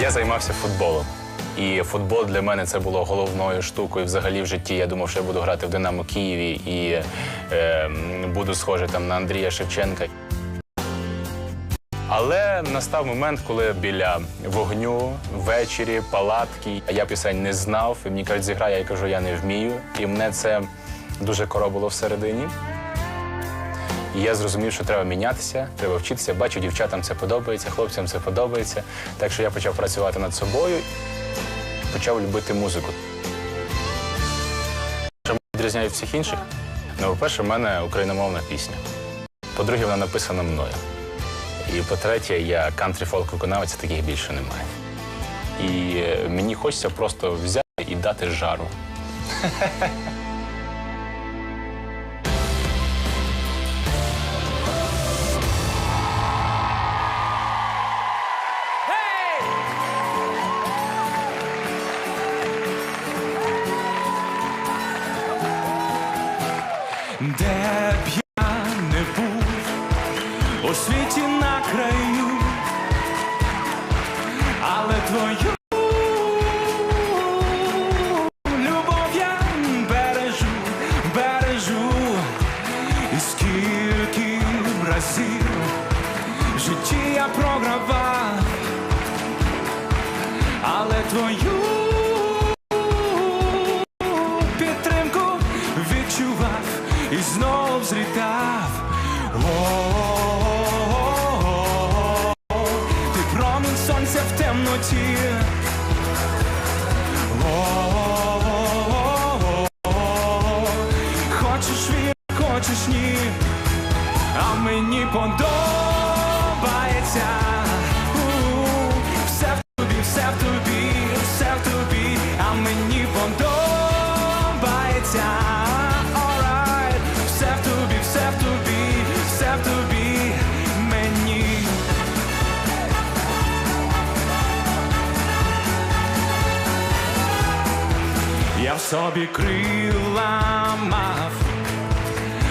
Я займався футболом. І футбол для мене це було головною штукою взагалі в житті. Я думав, що я буду грати в Динамо Києві і е, буду схожий там на Андрія Шевченка. Але настав момент, коли біля вогню ввечері, палатки, а я пісень не знав. І мені кажуть, зіграй, я кажу, я не вмію. І мене це дуже коробило всередині. І я зрозумів, що треба мінятися, треба вчитися. Бачу, дівчатам це подобається, хлопцям це подобається. Так що я почав працювати над собою, почав любити музику. Що відрізняє від всіх інших? Ну, по-перше, в мене україномовна пісня. По-друге, вона написана мною. І по-третє, я кантрі-фолк виконавець, таких більше немає. І е, мені хочеться просто взяти і дати жару. Де б я не був у світі на краю, але твою любов я бережу, бережу, і скільки разів житті я програвав, але твою і знов зрітав. Ти промінь сонця в темноті. Хочеш вір, хочеш ні, а мені подобається. Все в тобі, все в тобі, все в тобі, а мені подобається. Собі крила мав,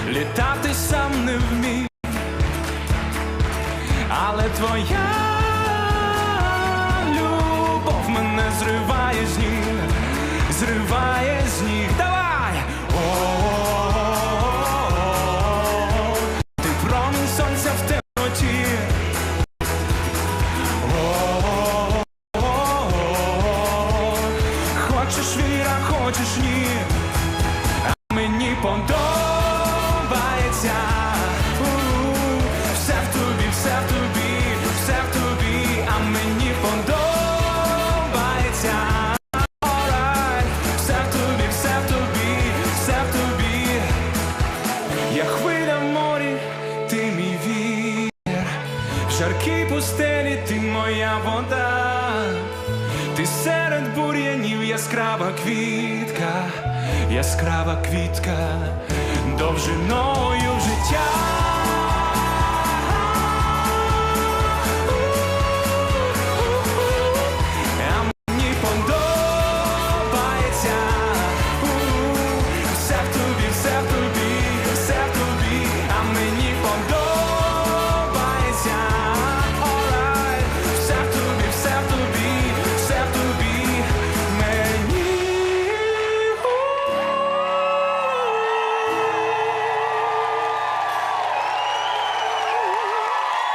літати сам не вмів, але твоя любов мене зриває з ніг, зриває з ніг. Хочеш ні, а мені подобається. В тобі, все в тобі, все в тобі, а мені подобається. Все в тобі, все в тобі, все в тобі. Я хвиля в морі, ти мій вітер, в пустелі ти моя вода. Ти серед бур'янів яскрава квітка, яскрава квітка, довжиною життя.